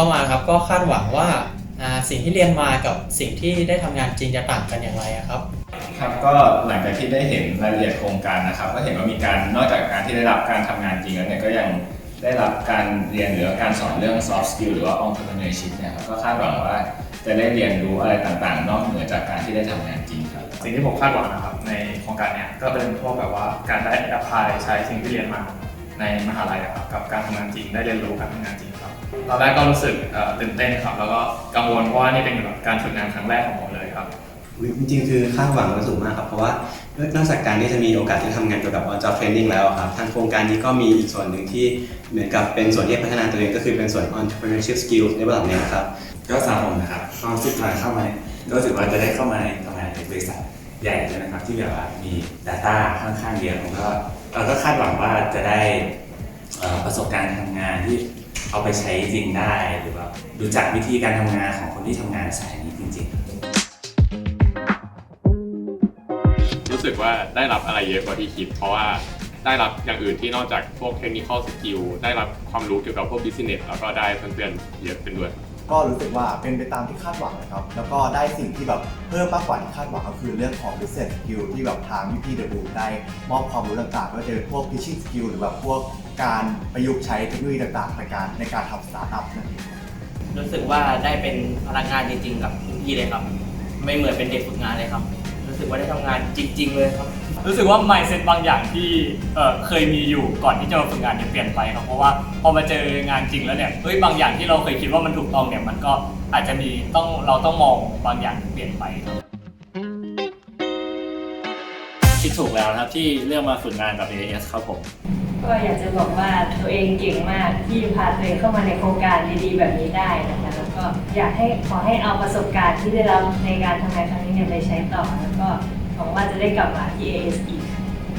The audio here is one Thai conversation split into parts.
เข้ามาครับก็คาดหวังว่าอ่าสิ่งที่เรียนมากับสิ่งที่ได้ทำงานจริงจะต่างกันอย่างไรอะครับครับก็หลังจากที่ได้เห็นรายละเอียดโครงการนะครับ ก็เห็นว่ามีการนอกจากการที่ได้รับการทำงานจริงแล้วเนี่ยก็ยังได้รับการเรียนหรือว่าการสอนเรื่อง soft skill หรือว่า entrepreneurship เนี่ยครับก็คาดหวังว่าจะได้เรียนรู้อะไรต่างๆ นอกเหนือจากการที่ได้ทำงานจริงครับสิ่งที่ผมคาดหวังนะครับในโครงการเนี้ยก็เป็นพวกแบบว่าการได้แอพพลายใช้สิ่งที่เรียนมาในมหาลัยอะครับกับการทำงานจริงได้เรียนรู้การทำงานจริงครับ ตอนแรกก็รู้สึกเอ่อตื่นเต้นครับ แล้วก็กังวลเพราะว่านี่เป็นแบบการฝึกงานครั้งแรกของผมเลยครับอุ๊ยจริงๆคือคาดหวังไว้สูงมากครับ เพราะว่านอกจากการที่จะมีโอกาสที่ทำงานเกี่ยวกับ on job training แล้วอะครับ ทางโครงการนี้ก็มีอีกส่วนหนึ่งที่เหมือนกับเป็นส่วนที่พัฒนาตัวเองก็คือเป็นส่วน entrepreneurship skills development ครับ ก็สำหรับผมนะครับความรู้สึกตอนเข้ามาเนี่ยก็รู้สึกว่าจะได้เข้ามาทำงานในบริษัทใหญ่เลยนะครับ ที่แบบว่ามี Data ค่อนข้างเยอะผมก็เราก็คาดหวังว่าจะได้เอ่อประสบการณ์ทำงานที่ เอาไปใช้จริงได้หรือว่ารู้จักวิธีการทำงานของคนที่ทำงานสายนี้จริงๆรู้สึกว่าได้รับอะไรเยอะกว่าที่คิด เพราะว่าได้รับอย่างอื่นที่นอกจากพวกเทคนิคอลสกิลได้รับความรู้เกี่ยวกับพวกบิสเนสแล้วก็ได้เพื่อนๆเยอะขึ้นด้วย ก็รู้สึกว่าเป็นไปตามที่คาดหวังนะครับ แล้วก็ได้สิ่งที่แบบเพิ่มมากกว่าที่คาดหวังก็คือเรื่องของ business skill ที่แบบทางพี่ๆเดบูได้มอบความรู้ต่างๆไม่ว่าจะเป็นพวก pitching skill หรือแบบพวกการประยุกต์ใช้เทคโนโลยีต่างๆในการในการทำสตาร์ทอัพนั่นเองรู้สึกว่าได้เป็นพนักงานจริงๆกับพี่เลยครับ ไม่เหมือนเป็นเด็กฝึกงานเลยครับ สึกว่าได้ทำงานจริง ๆ เลยครับ รู้สึกว่า mindset บางอย่างที่เอ่อเคยมีอยู่ก่อนที่จะมาฝึกงานเนี่ยเปลี่ยนไปครับเพราะว่าพอมาเจองานจริงแล้วเนี่ยเฮ้ยบางอย่างที่เราเคยคิดว่ามันถูกต้องเนี่ยมันก็อาจจะมีต้องเราต้องมองบางอย่างเปลี่ยนไปครับ คิดถูกแล้วนะครับที่เลือกมาฝึกงานกับ AAS ครับผม ก็อยากจะบอกว่าตัวเองเก่งมากที่พาตัวเองเข้ามาในโครงการดีๆ แบบนี้ได้นะคะแล้ว ก็อยากให้ขอให้เอาประสบการณ์ที่ได้รับในการทำงานครั้งนี้เนี่ยไปใช้ต่อ แล้วก็หวังว่าจะได้กลับมาที่ AS อีก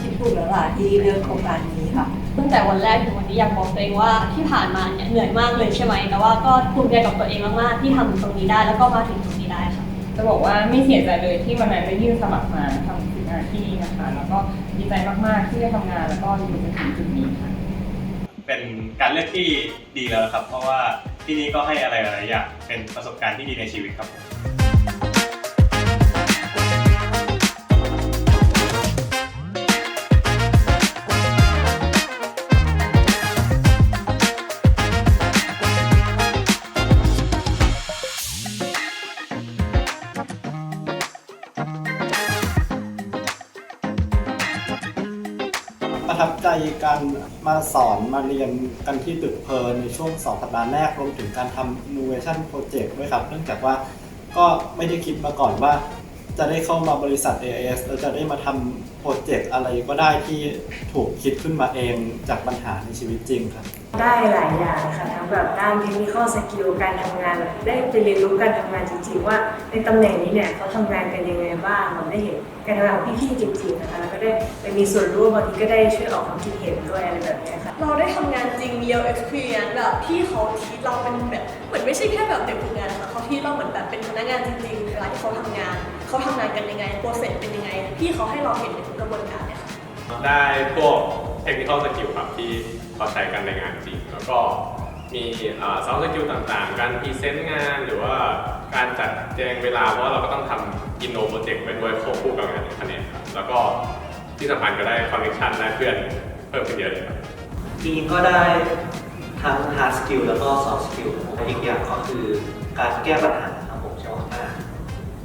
คิดถูกแล้วล่ะที่เลือกโครงการนี้ค่ะ ตั้งแต่วันแรกถึงวันนี้อยากบอกตัวเองว่าที่ผ่านมาเนี่ยเหนื่อยมากเลยใช่ไหมแต่ว่าก็ภูมิใจกับตัวเองมากๆที่ทำตรงนี้ได้แล้วก็มาถึงตรงนี้ได้ค่ะ จะบอกว่าไม่เสียใจเลยที่วันนั้นได้ยื่นสมัครมาทำฝึกงานที่นี่นะคะ แล้วก็ดีใจมากๆที่ได้ทำงานแล้วก็อยู่จนถึงจุดนี้ค่ะ เป็นการเลือกที่ดีแล้วนะครับ เพราะว่า ที่นี่ก็ให้อะไรหลายๆอย่างเป็นประสบการณ์ที่ดีในชีวิตครับผม การมาสอนมาเรียนกันที่ตึกเพลินในช่วง2สัปดาห์แรกรวมถึงการทำ innovation project ด้วยครับ เนื่องจากว่าก็ไม่ได้คิดมาก่อนว่า จะได้เข้ามาบริษัท AIS แล้วจะได้มาทำโปรเจกต์อะไรก็ได้ที่ถูกคิดขึ้นมาเองจากปัญหาในชีวิตจริงครับ ได้หลายอย่างค่ะทั้งแบบด้านเทคนิคสกิลการทำงานแบบได้ไปเรียนรู้การทำงานจริงๆ ว่าในตำแหน่งนี้เนี่ยเขาทำงานกันยังไงบ้างเราได้เห็นการทำงานของพี่ๆจริงๆนะคะแล้วก็ได้ไปมีส่วนร่วมบางทีก็ได้ช่วยออกความคิดเห็นด้วยอะไรแบบเนี้ยค่ะเราได้ทำงานจริง real experience แบบพี่เขาทีเราเป็นแบบเหมือนไม่ใช่แค่แบบเด็กฝึกงานค่ะเขาที่เราเหมือนแบบเป็นพนักงานจริงๆเวลาที่เขาทำงาน เขาทำงานกันยังไงโปรเซสเป็นยังไง พี่เขาให้เราเห็นในทุกกระบวนการเลยค่ะได้พวกเทคนิคอลสกิลครับที่เขาใช้กันในงานจริง แล้วก็มีซอฟต์สกิลต่างๆ การพรีเซนต์งานหรือว่าการจัดแจงเวลาเพราะว่าเราก็ต้องทำอินโนโปรเจกต์ไปด้วยควบคู่กับงานในแผนกครับแล้วก็ที่สำคัญก็ได้คอนเนคชันได้เพื่อนเพิ่มขึ้นเยอะเลยครับจริงๆก็ได้ทั้ง hard skill แล้วก็ soft skill ครับอีกอย่างก็คือการแก้ปัญหา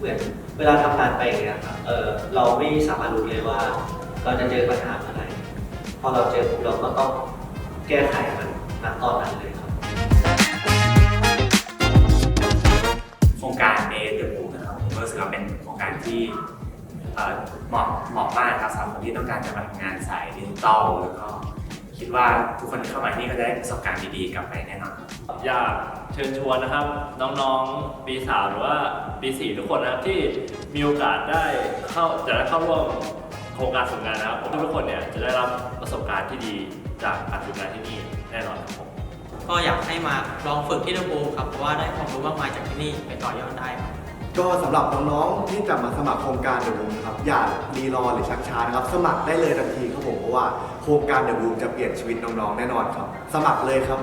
มือนเวลาทำงานไปอย่างเงี้ยครับเออเราไม่สามารถรู้เลยว่า เราจะเจอปัญหาเมื่อไร พอเราเจอปุ๊บเราก็ต้องแก้ไขมันณตอนนั้นเลยครับโครงการ a อ The Book นะครับผมรู้สึกว่าเป็นโครงการที่เหมาะเหมาะมากครับสำหรับคนที่ต้องการจะมาทำงานสายดิจิทัลแล้วก็คิดว่าทุกคนที่เข้ามาที่นี่ก็จะได้ประสบการณ์ดีๆกลับไปแน่นอน อยากเชิญชวนนะครับ น้องๆปีสามหรือว่าปีสี่ทุกคนนะครับที่มีโอกาสได้เข้าจะได้เข้าร่วมโครงการฝึกงานนะครับผมทุกคนเนี่ยจะได้รับประสบการณ์ที่ดีจากการฝึกงานที่นี่แน่นอนครับผมก็อยากให้มาลองฝึกที่เดอะบูครับเพราะว่าได้ความรู้มากมายจากที่นี่ไปต่อยอดได้ครับ ก็สำหรับน้องๆที่จะมาสมัครโครงการเดอะบูมนะครับอย่ารีรอหรือชักช้านะครับ สมัครได้เลยทันทีครับผมเพราะว่าโครงการเดอะบูมจะเปลี่ยนชีวิตน้องๆแน่นอนครับ สมัครเลยครับ